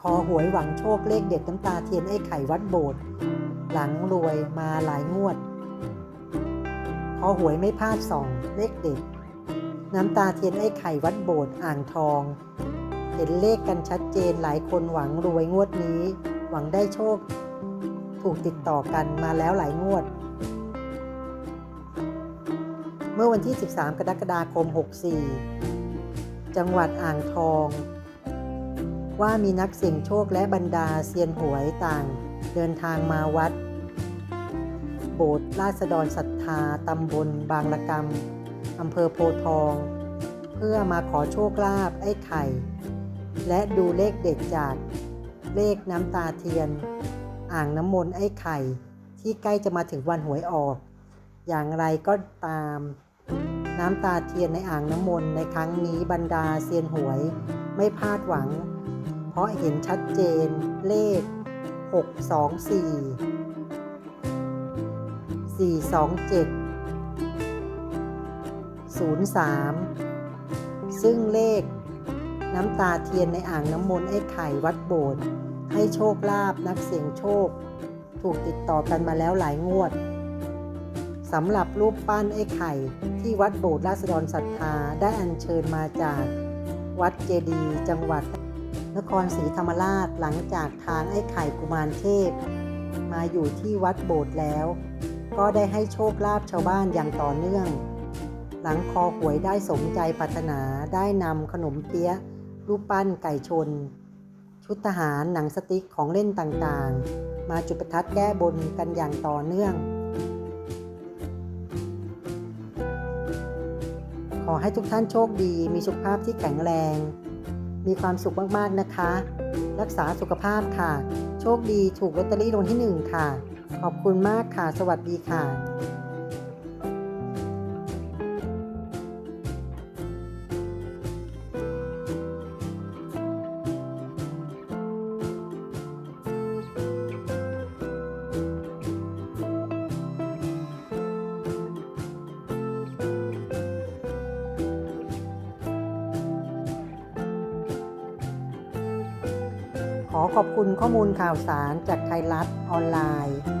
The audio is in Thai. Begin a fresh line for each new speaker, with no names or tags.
คอหวยหวังโชคเลขเด็ดน้ำตาเทียนไอ้ไข่วัดโบสถ์หลังรวยมาหลายงวดคอหวยไม่พลาดส่องเลขเด็ด น้ำตาเทียนไอ้ไข่วัดโบสถ์อ่างทอง เห็นเลขกันชัดเจนหลายคนหวังรวยงวดนี้ หวังได้โชค ถูกติดต่อกันมาแล้วหลายงวด เมื่อวันที่ 13 กรกฎาคม 64 จังหวัดอ่างทอง ว่ามีนักเสี่ยงโชคและบรรดาเซียนหวยต่าง เดินทางมาวัด โบสถ์ราษฎรศรัทธาตำบลบางละกำอำเภอโพทอง เพื่อมาขอโชคลาภไอ้ไข่ และดูเลขเด็ดจากเลขน้ำตาเทียน อ่างน้ำมนต์ไอ้ไข่ ที่ใกล้จะมาถึงวันหวยออก อย่างไรก็ตามน้ำตาเทียนในอ่างน้ำมนต์ในครั้งนี้บรรดาเซียนหวย ไม่พลาดหวัง ราะเห็นชัดเจนเลข 624 427 03 ซึ่งเลขน้ำตาเทียนในอ่างน้ำมนต์ไอ้ไข่วัดโบสถ์ให้โชคลาภนักเสี่ยงโชค ถูกติดต่อกันมาแล้วหลายงวดสำหรับรูปปั้นไอ้ไข่ที่วัดโบสถ์ราษฎรศรัทธาได้อัญเชิญมาจากวัดเจดีย์จังหวัด นครศรีธรรมราชหลังจากทางไอ้ไข่กุมารเทพ มาอยู่ที่วัดโบสถ์แล้ว ก็ได้ให้โชคลาภชาวบ้านอย่างต่อเนื่อง หลังคอหวยได้สมใจปรารถนาได้นำขนมเปี๊ยะรูปปั้นไก่ชน ชุดทหารหนังสติ๊กของเล่นต่างๆ มาจุดประทัดแก้บนกันอย่างต่อเนื่อง ขอให้ทุกท่านโชคดีมีสุขภาพที่แข็งแรง มีความสุขมากๆนะคะ รักษาสุขภาพค่ะ โชคดีถูกลอตเตอรี่รางวัลที่หนึ่งค่ะ ขอบคุณมากค่ะ สวัสดีค่ะ ขอขอบคุณข้อมูลข่าวสารจากไทยรัฐออนไลน์